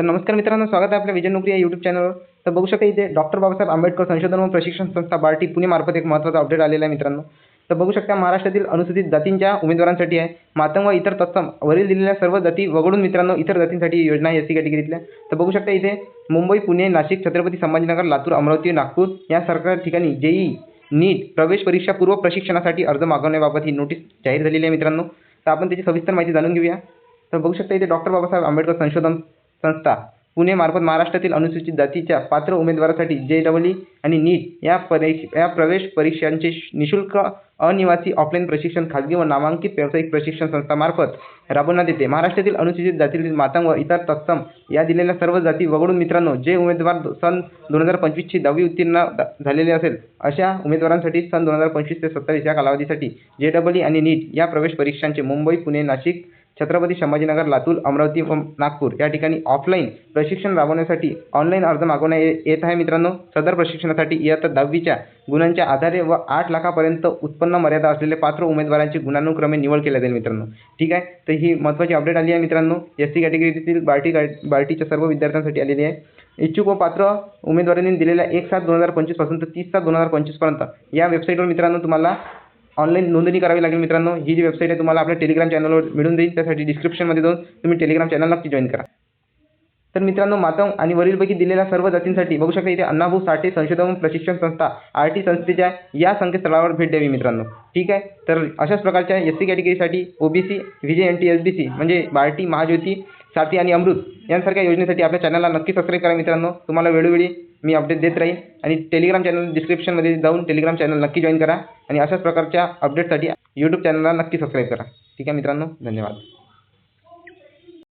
तर नमस्कार मित्रांनो स्वागत आहे आपल्या विजय नोकरी या यूट्यूब चॅनलवर तर बघू शकता इथे डॉक्टर बाबासाहेब आंबेडकर संशोधन व प्रशिक्षण संस्था बार्टी पुणे मार्फत एक महत्त्वाचा अपडेट आलेला आहे मित्रांनो. तर बघू शकता महाराष्ट्रातील अनुसूचित जातींच्या उमेदवारांसाठी आहे. मातंग व इतर तत्सम वरील दिलेल्या सर्व जाती वगळून मित्रांनो इतर जातींसाठी योजना आहे एस सी कॅटेगरीतल्या तर बघू शकता इथे मुंबई पुणे नाशिक छत्रपती संभाजीनगर लातूर अमरावती नागपूर या सरकार ठिकाणी जेई नीट प्रवेश परीक्षा पूर्व प्रशिक्षणासाठी अर्ज मागवण्याबाबत ही नोटीस जाहीर झालेली आहे मित्रांनो. तर आपण त्याची सविस्तर माहिती जाणून घेऊया. तर बघू शकता इथे डॉक्टर बाबासाहेब आंबेडकर संशोधन संस्था पुणे मार्फत महाराष्ट्रातील अनुसूचित जातीच्या पात्र उमेदवारासाठी जे डबल ई आणि नीट या परीक्ष या प्रवेश परीक्षांचे निशुल्क अनिवासी ऑफलाईन प्रशिक्षण खाजगी व नामांकित व्यावसायिक प्रशिक्षण संस्थामार्फत राबवण्यात येते. महाराष्ट्रातील अनुसूचित जातीतील मातंग व इतर तत्सम या दिलेल्या सर्व जाती वगळून मित्रांनो जे उमेदवार सन दोन हजार पंचवीसची दहावी उत्तीर्ण झालेले असेल अशा उमेदवारांसाठी सन दोन हजार पंचवीस ते सत्तावीस या कालावधीसाठी जे डबल ई आणि नीट या प्रवेश परीक्षांचे मुंबई पुणे नाशिक छत्रपती संभाजीनगर लातूर अमरावती व नागपूर या ठिकाणी ऑफलाईन प्रशिक्षण राबवण्यासाठी ऑनलाईन अर्ज मागवण्यात ये- येत आहे मित्रांनो. सदर प्रशिक्षणासाठी इयत्ता दहावीच्या गुणांच्या आधारे व आठ लाखापर्यंत उत्पन्न मर्यादा असलेले पात्र उमेदवारांची गुणानुक्रमे निवड केल्या जाईल मित्रांनो. ठीक आहे? तर ही महत्त्वाची अपडेट आली आहे मित्रांनो. एस सी कॅटेगरीतील बार्टी गा- बार्टीच्या सर्व विद्यार्थ्यांसाठी आलेली आहे. इच्छुक व पात्र उमेदवारांनी दिलेल्या एक सात दोन हजार पंचवीसपासून तर तीस सात दोन हजार पंचवीसपर्यंत या वेबसाईटवर मित्रांनो तुम्हाला ऑनलाईन नोंदणी करावी लागेल मित्रांनो. ही जी वेबसाईट आहे तुम्हाला आपल्या टेलिग्राम चॅनलवर मिळून जाईल. त्यासाठी डिस्क्रिप्शनमध्ये जाऊन तुम्ही टेलिग्राम चॅनल नक्की जॉईन करा. तर मित्रांनो मातंग आणि वरीलपैकी दिलेल्या सर्व जातींसाठी बघू शकता इथे अण्णाभाऊ साठे संशोधन प्रशिक्षण संस्था आर टी संस्थेच्या या संकेतस्थळावर भेट द्यावी मित्रांनो. ठीक आहे? तर अशाच प्रकारच्या S C कॅटेगरीसाठी OBC V N T S B C म्हणजे बार्टी महाज्योती साथी आणि अमृत यांसारख्या योजनेसाठी आपल्या चॅनलला नक्की सबस्क्राईब करा मित्रांनो. तुम्हाला वेळोवेळी मी अपडेट देत राहीन आणि टेलिग्राम चॅनल डिस्क्रिप्शनमध्ये जाऊन टेलिग्राम चॅनल नक्की जॉईन करा आणि अशाच प्रकारच्या अपडेटसाठी यूट्यूब चॅनलला नक्की सबस्क्राईब करा. ठीक आहे मित्रांनो? धन्यवाद.